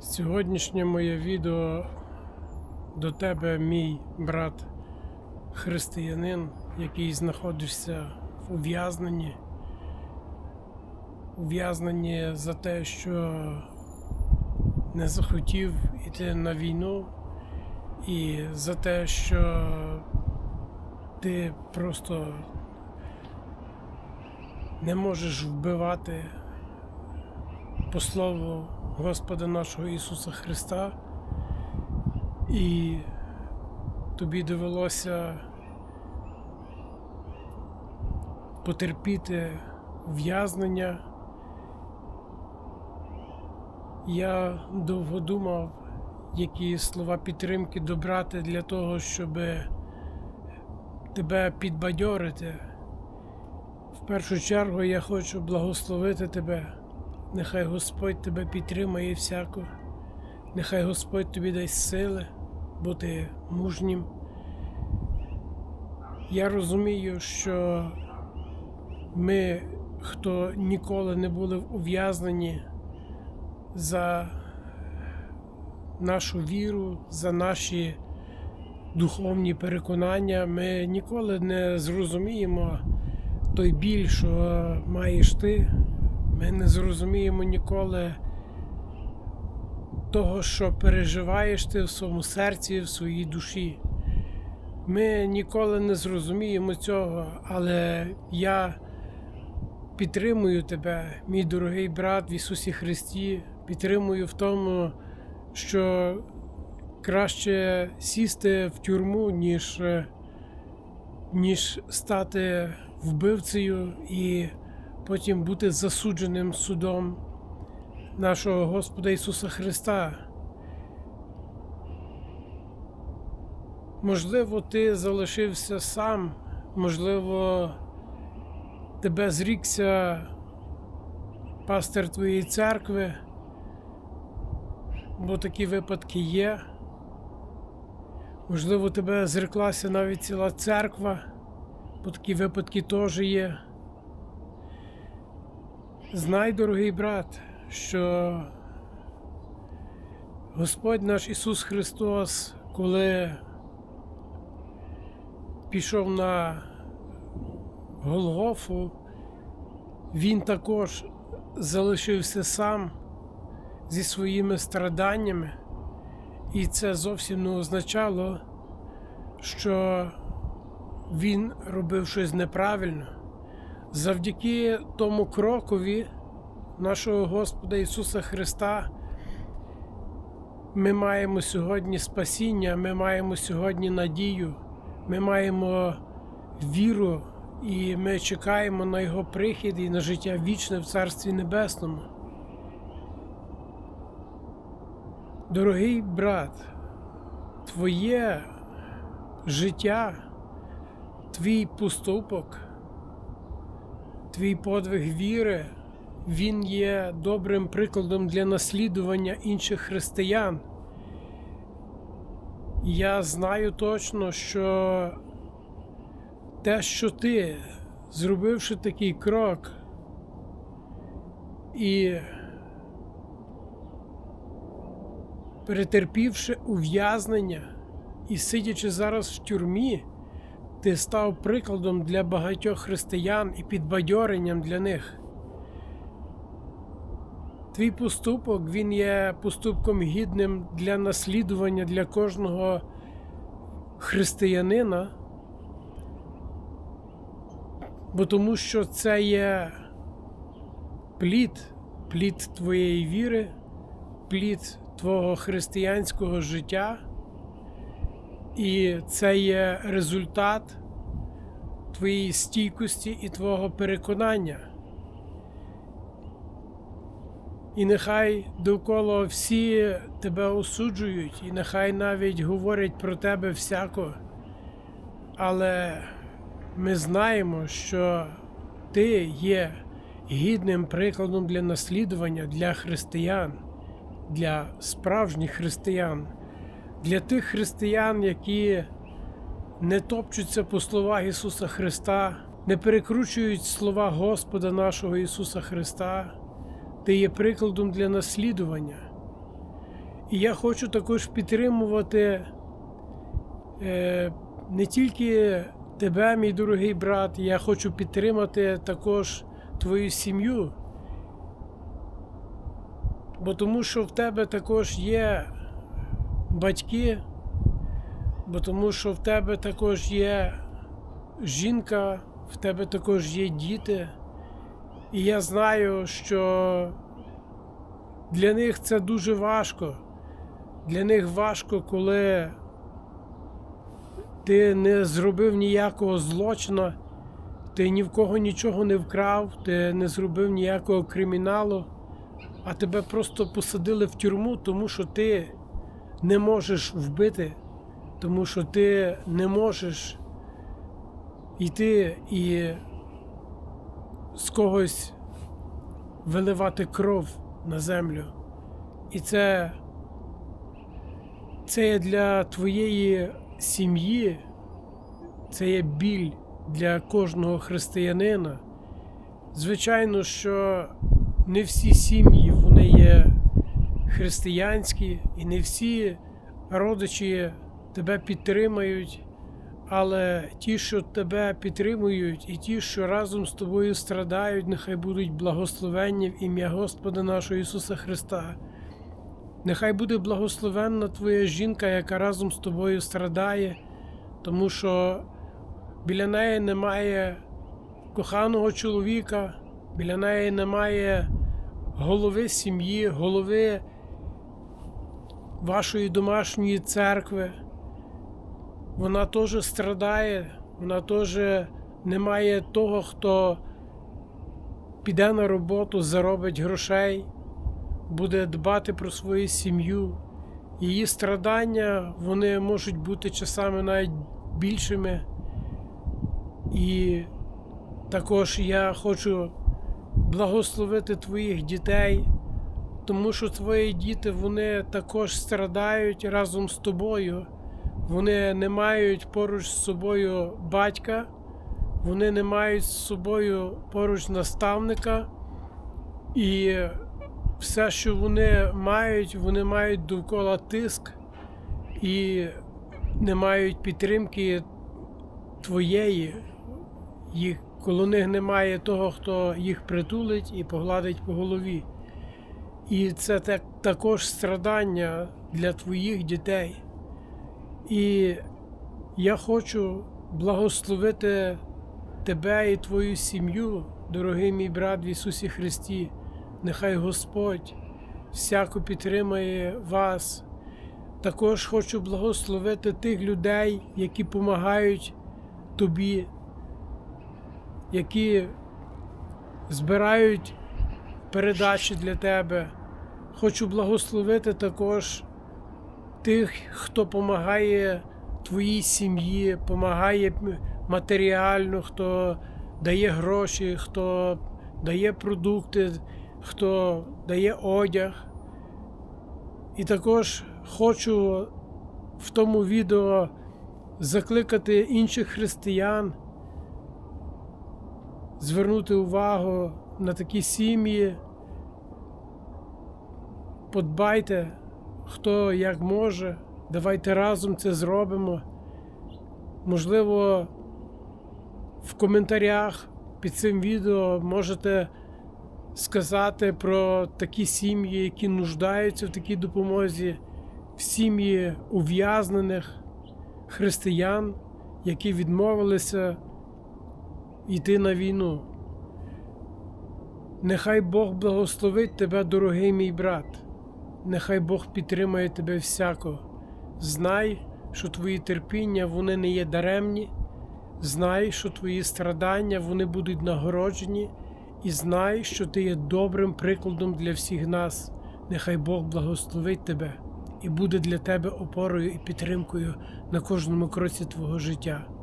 Сьогоднішнє моє відео до тебе, мій брат християнин, який знаходишся в ув'язненні. Ув'язненні за те, що не захотів іти на війну, і за те, що ти просто не можеш вбивати по слову Господа нашого Ісуса Христа, і тобі довелося потерпіти ув'язнення. Я довго думав, які слова підтримки добрати для того, щоб тебе підбадьорити. В першу чергу я хочу благословити тебе. Нехай Господь тебе підтримає всяко. Нехай Господь тобі дасть сили бути мужнім. Я розумію, що ми, хто ніколи не були в ув'язненні за нашу віру, за наші духовні переконання, ми ніколи не зрозуміємо той біль, що маєш ти. Ми не зрозуміємо ніколи того, що переживаєш ти в своєму серці, в своїй душі. Ми ніколи не зрозуміємо цього, але я підтримую тебе, мій дорогий брат в Ісусі Христі, підтримую в тому, що краще сісти в тюрму, ніж, ніж стати вбивцею і потім бути засудженим судом нашого Господа Ісуса Христа. Можливо, ти залишився сам, можливо, тебе зрікся пастир твоєї церкви, бо такі випадки є. Можливо, тебе зреклася навіть ціла церква, бо такі випадки теж є. Знай, дорогий брат, що Господь наш Ісус Христос, коли пішов на Голгофу, Він також залишився сам зі своїми страданнями, і це зовсім не означало, що Він робив щось неправильно завдяки тому крокові нашого Господа Ісуса Христа. Ми маємо сьогодні спасіння, ми маємо сьогодні надію, ми маємо віру і ми чекаємо на Його прихід і на життя вічне в Царстві Небесному. Дорогий брат, твоє життя, твій поступок твій подвиг віри, він є добрим прикладом для наслідування інших християн. Я знаю точно, що те, що ти, зробивши такий крок, і перетерпівши ув'язнення і сидячи зараз в тюрмі, ти став прикладом для багатьох християн і підбадьоренням для них. Твій поступок він є поступком гідним для наслідування для кожного християнина, бо тому що це є плід, плід твоєї віри, плід твого християнського життя. І це є результат твоєї стійкості і твого переконання. І нехай довкола всі тебе осуджують, і нехай навіть говорять про тебе всяко. Але ми знаємо, що ти є гідним прикладом для наслідування для християн, для справжніх християн для тих християн, які не топчуться по словах Ісуса Христа, не перекручують слова Господа нашого Ісуса Христа, ти є прикладом для наслідування. І я хочу також підтримувати е, не тільки тебе, мій дорогий брат, я хочу підтримати також твою сім'ю. Бо тому що в тебе також є батьки, бо тому що в тебе також є жінка, в тебе також є діти. І я знаю, що для них це дуже важко. Для них важко, коли ти не зробив ніякого злочину, ти ні в кого нічого не вкрав, ти не зробив ніякого криміналу, а тебе просто посадили в тюрму, тому що ти не можеш вбити, тому що ти не можеш йти і з когось виливати кров на землю. І це, це є для твоєї сім'ї, це є біль для кожного християнина. Звичайно, що не всі сім'ї вони є християнські, і не всі родичі тебе підтримають. Але ті, що тебе підтримують, і ті, що разом з тобою страдають, нехай будуть благословенні в ім'я Господа нашого Ісуса Христа. Нехай буде благословенна твоя жінка, яка разом з тобою страдає, тому що біля неї немає коханого чоловіка, біля неї немає голови сім'ї, голови вашої домашньої церкви вона теж страдає, вона теж не має того, хто піде на роботу, заробить грошей, буде дбати про свою сім'ю. Її страдання вони можуть бути часами навіть більшими. І також я хочу благословити твоїх дітей, тому що твої діти вони також страдають разом з тобою. Вони не мають поруч з собою батька, вони не мають з собою поруч наставника, і все, що вони мають, вони мають довкола тиск і не мають підтримки твоєї, їх, коло них немає того, хто їх притулить і погладить по голові. І це так, також страдання для твоїх дітей. І я хочу благословити тебе і твою сім'ю, дорогий мій брат в Ісусі Христі. Нехай Господь всяко підтримає вас. Також хочу благословити тих людей, які допомагають тобі, які збирають передачі для тебе. Хочу благословити також тих, хто допомагає твоїй сім'ї, допомагає матеріально, хто дає гроші, хто дає продукти, хто дає одяг. І також хочу в тому відео закликати інших християн, звернути увагу на такі сім'ї. Подбайте хто як може, давайте разом це зробимо. Можливо, в коментарях під цим відео можете сказати про такі сім'ї, які нуждаються в такій допомозі, в сім'ї ув'язнених християн, які відмовилися йти на війну. Нехай Бог благословить тебе, дорогий мій брат. Нехай Бог підтримає тебе всяко. Знай, що твої терпіння вони не є даремні. Знай, що твої страдання вони будуть нагороджені, і знай, що ти є добрим прикладом для всіх нас. Нехай Бог благословить тебе і буде для тебе опорою і підтримкою на кожному кроці твого життя.